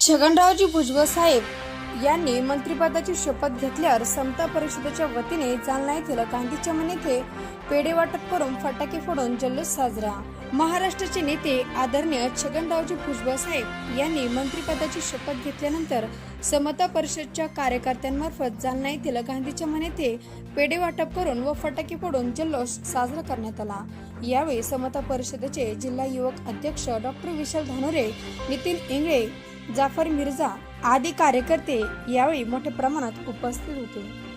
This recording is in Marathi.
छगनरावजी भुजबळ साहेब यांनी मंत्रिपदाची शपथ घेतल्यावर समता परिषदेच्या वतीने जालना येथील गांधी चमन येथे पेढे वाटप करून फटाके फोडून जल्लोष साजरा. महाराष्ट्राचे नेते आदरणीय छगनरावजी भुजबळ साहेब यांनी मंत्रिपदाची शपथ घेतल्यानंतर समता परिषदच्या कार्यकर्त्यांमार्फत जालना येथील गांधी चमन येथे पेढे वाटप करून व फटाके फोडून जल्लोष साजरा करण्यात आला. यावेळी समता परिषदेचे जिल्हा युवक अध्यक्ष डॉक्टर विशाल धानोरे नितीन इंगळे जाफर मिर्झा आदी कार्यकर्ते यावेळी मोठ्या प्रमाणात उपस्थित होते. हैं।